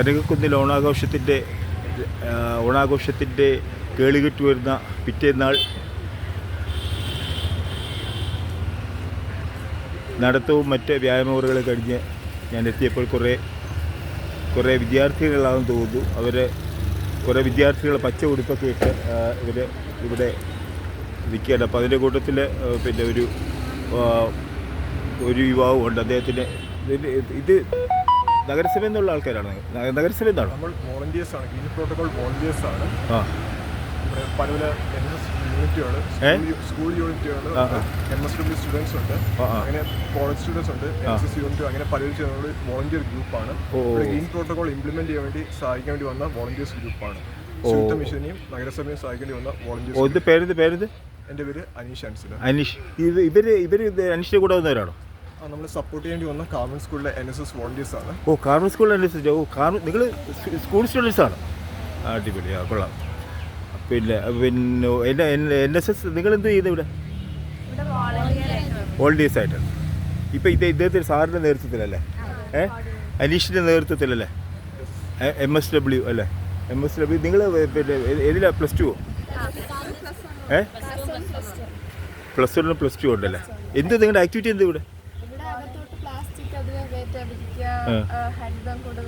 കനകക്കുന്നിൽ ഓണാഘോഷത്തിന്റെ ഓണാഘോഷത്തിന്റെ കേളികെട്ട് വരുന്ന പിറ്റേന്നാൾ നടത്തവും മറ്റ് വ്യായാമമുറകളും കഴിഞ്ഞ് ഞാൻ എത്തിയപ്പോൾ കുറേ കുറേ വിദ്യാർത്ഥികളാണെന്ന് തോന്നുന്നു. അവർ കുറേ വിദ്യാർത്ഥികൾ പച്ച ഉടുപ്പൊക്കെ ഇട്ട് ഇവർ ഇവിടെ നിൽക്കുകയാണ്. അപ്പോൾ അതിന്റെ കൂട്ടത്തിൽ പിന്നെ ഒരു ഒരു യുവാവും ഉണ്ട് അദ്ദേഹത്തിന് ഇത് ഇത് നഗരസഭയിൽ നിന്നുള്ള ആൾക്കാരാണ്. നഗരസഭയിലാണ് നഗരസഭയിൽ നിന്നാണോ? നമ്മൾ വോളണ്ടിയേഴ്സ് ആണ്. ഗ്രീൻ പ്രോട്ടോകോൾ വോളണ്ടിയേഴ്സ് ആണ്. ആ. ഇവിടെ പല പല എൻ എസ് യൂണിറ്റുകൾ സ്കൂൾ യൂണിറ്റുകൾ. എം എസ് ഡബ്ല്യു സ്റ്റുഡൻസ് ഉണ്ട്. അങ്ങനെ കോളേജ് സ്റ്റുഡൻസ് ഉണ്ട് എൻ എസ് എസ് യൂണിറ്റ് അങ്ങനെ പലരും ചേർന്നുള്ള വോളണ്ടിയർ ഗ്രൂപ്പാണ്. ഗ്രീൻ പ്രോട്ടോകോൾ ഇംപ്ലിമെന്റ് ചെയ്യാൻ വേണ്ടി സഹായിക്കാൻ വേണ്ടി വന്ന വോളണ്ടിയേഴ്സ് ഗ്രൂപ്പാണ് ശുദ്ധ മിഷനെയും നഗരസഭയും സഹായിക്കേണ്ടി വന്ന വോളണ്ടിയേഴ്സ് പേരെന്ത് പേരെന്ത്? എന്റെ പേര് അനീഷ് അൻസില അനീഷ്. ഇവർ ഇവർ ഇവർ അനീഷിന്റെ കൂടെ വന്നവരാണോ? നമ്മൾ സപ്പോർട്ട് ചെയ്യേണ്ടി വന്ന കാർമൻ സ്കൂളിലെ എൻ എസ് എസ് വോളണ്ടിയേഴ്സ് ആണ്. ഓ എൻ എസ് എസ് ഓ കാർമൻ നിങ്ങൾ സ്കൂൾ സ്റ്റുഡൻസ് ആണ്. ആ, അടിപൊളി. ആ കൊള്ളാം. പിന്നെ പിന്നെ എൻ എൻ എസ് എസ് നിങ്ങൾ എന്ത് ചെയ്യുന്നത് ഇവിടെ? ഇവിടെ volunteer ആയിട്ട് വോളണ്ടിയേഴ്സ് ആയിട്ടാണ് ഇപ്പം ഇത് ഇദ്ദേഹത്തിന് സാറിന്റെ നേതൃത്വത്തിലല്ലേ? ഏ? അനീഷിന്റെ നേതൃത്വത്തിലല്ലേ? എം എസ് ഡബ്ല്യു അല്ലേ? എം എസ് ഡബ്ല്യു നിങ്ങൾ പിന്നെ ഏതിലാണ് പ്ലസ് ടു ഏ? പ്ലസ് വണ്ണിന് പ്ലസ് ടു ഉണ്ടല്ലേ? എന്ത് നിങ്ങളുടെ ആക്ടിവിറ്റി എന്ത് ഇവിടെ ഇവിടെ അകത്തോട്ട് പ്ലാസ്റ്റിക് അധികം കയറ്റാതിരിക്കുക ആ. ആ, ഹരിതം കൂടുതൽ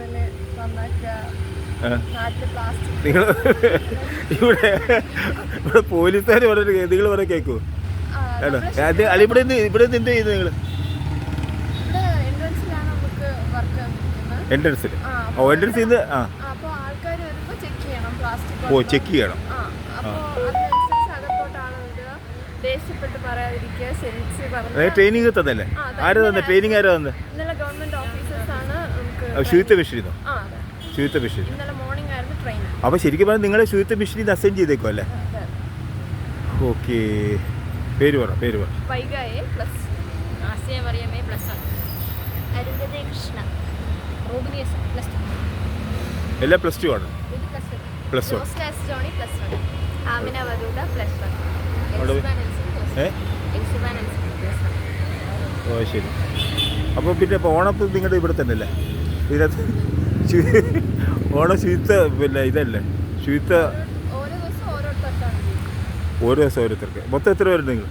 നിങ്ങൾ ഇവിടെ ഇവിടെ പോലീസുകാർ പറഞ്ഞിട്ട് നിങ്ങൾ പറഞ്ഞ കേൾക്കുമോ ആണോ? അത് അല്ല ഇവിടെ ഇവിടെ എന്ത് ചെയ്യുന്നു നിങ്ങൾ എൻട്രൻസിൽ ആ ഓ എൻട്രൻസിൽ നിന്ന് ആ. ഓ ചെക്ക് ചെയ്യണം. ദേഷ്യപ്പെട്ട് പറയാതിരിക്കുക സെൻസ് പറഞ്ഞു പറഞ്ഞ് ട്രെയിനിങ് തന്നല്ലേ? ആ, അതെ. ആരാ തന്നെ? ട്രെയിനിങ് ആരാ തന്നെ? ഇന്നലെ ഗവൺമെന്റ് ഓഫീസേഴ്സ് ആണ് നമുക്ക് ശുചിത്വ മിഷനിന്നോ ആ അതെ. ശുചിത്വ മിഷൻ ഇന്നലെ മോർണിംഗ് ആയിരുന്നു ട്രെയിൻ അപ്പോൾ ശരിക്കും പറഞ്ഞാൽ നിങ്ങളെ ശുചിത്വ മിഷനിൽ അസൈൻ ചെയ്തേക്കും അല്ലേ? ഓക്കെ. പേര് പറ പേര് പറ. വൈകായെ പ്ലസ് ആസിയ മറിയമേ പ്ലസ് ആണ്. അരുന്ധതി കൃഷ്ണ റോബിനി എസ് പ്ലസ് ടു എല്ലാം പ്ലസ് ടു ആണ്. Plus one Johnny plus one Amina വരൂദ plus one ഏ? ഓ ശരി. അപ്പോൾ പിന്നെ ഇപ്പോൾ ഓണപ്പ് നിങ്ങളുടെ ഇവിടെ തന്നെ അല്ലേ ഇതിനകത്ത് ഓണ ശുചിത്വ പിന്നെ ഇതല്ലേ? ശുചിത്വ ഓരോ ദിവസം ഓരോരുത്തർക്കാണ് ഓരോ ദിവസം ഓരോരുത്തർക്ക്. മൊത്തം എത്ര പേരുണ്ട് നിങ്ങൾ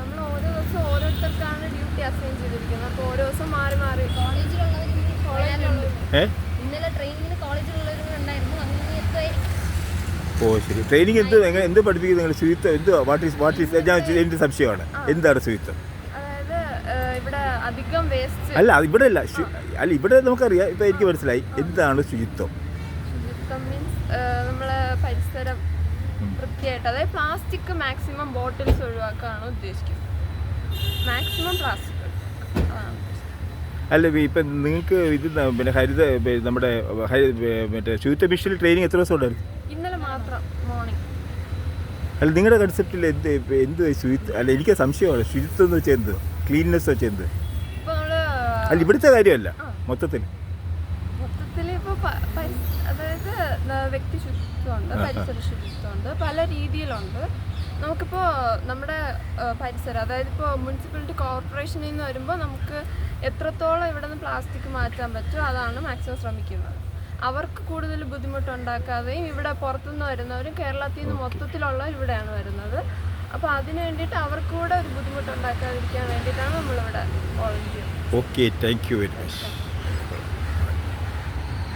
നമ്മൾ ഇന്നലെ ദിവസം ഓരോരുത്തർക്കാണ് ഓ ശരി. ട്രെയിനിങ് എന്ത്? എങ്ങനെ എന്ത് പഠിപ്പിക്കും നിങ്ങൾ? ശുചിത്വം എന്ത്? വാട്ട് ഈസ് വാട്ട് ഈസ് ഞാൻ എന്റെ സംശയമാണ്? എന്താണ് ശുചിത്വം അതായത് ഇവിടെ അധികം വേസ്റ്റ് അല്ല അത് ഇവിടെ അല്ല. ശു- അല്ല ഇവിടെ നമുക്കറിയാം. ഇപ്പം എനിക്ക് മനസ്സിലായി. എന്താണ് ശുചിത്വം ശുചിത്വം മീൻസ് നമ്മളെ പരിസരം വൃത്തിയായിട്ട് അതായത് പ്ലാസ്റ്റിക് മാക്സിമം ബോട്ടിൽസ് ഒഴിവാക്കാനാണ് ഉദ്ദേശിക്കുന്നത്. മാക്സിമം പ്ലാസ്റ്റിക് അല്ല ഇപ്പം നിങ്ങൾക്ക് ഇത് ന- പിന്നെ ഹരിത പി- നമ്മുടെ ഹരി- മറ്റേ ശുചിത്വ മിഷനിൽ ട്രെയിനിങ് എത്ര ദിവസം ഉണ്ടായിരുന്നു? അല്ല നിങ്ങളുടെ കൺസെപ്റ്റിൽ എന്ത് എന്ത് ശുചിത്വം അല്ല എനിക്ക് സംശയമാണ്. ശുചിത്വം എന്ന് വെച്ചാൽ എന്ത്? ക്ലീൻനെസ് വെച്ചാൽ എന്ത്? അല്ല ഇവിടുത്തെ കാര്യമല്ല. മൊത്തത്തിൽ അതായത് വ്യക്തി ശുചിത്വമുണ്ട്. പരിസര ശുചിത്വമുണ്ട് പല രീതിയിലുണ്ട്. നമുക്കിപ്പോൾ നമ്മുടെ പരിസരം അതായത് ഇപ്പോൾ മുനിസിപ്പാലിറ്റി കോർപ്പറേഷനിൽ നിന്ന് വരുമ്പോൾ നമുക്ക് എത്രത്തോളം ഇവിടെ നിന്ന് പ്ലാസ്റ്റിക് മാറ്റാൻ പറ്റുമോ അതാണ് മാക്സിമം ശ്രമിക്കുന്നത്. അവർക്ക് കൂടുതൽ ബുദ്ധിമുട്ടുണ്ടാക്കാതെയും ഇവിടെ പുറത്തുനിന്ന് വരുന്നവരും കേരളത്തിൽ നിന്ന് മൊത്തത്തിലുള്ള ഇവിടെയാണ് വരുന്നത്. അപ്പോൾ അതിന് വേണ്ടിയിട്ട് അവർക്ക് കൂടെ ഒരു ബുദ്ധിമുട്ടുണ്ടാക്കാതിരിക്കാൻ വേണ്ടിയിട്ടാണ് നമ്മളിവിടെ volunteer okay thank you very much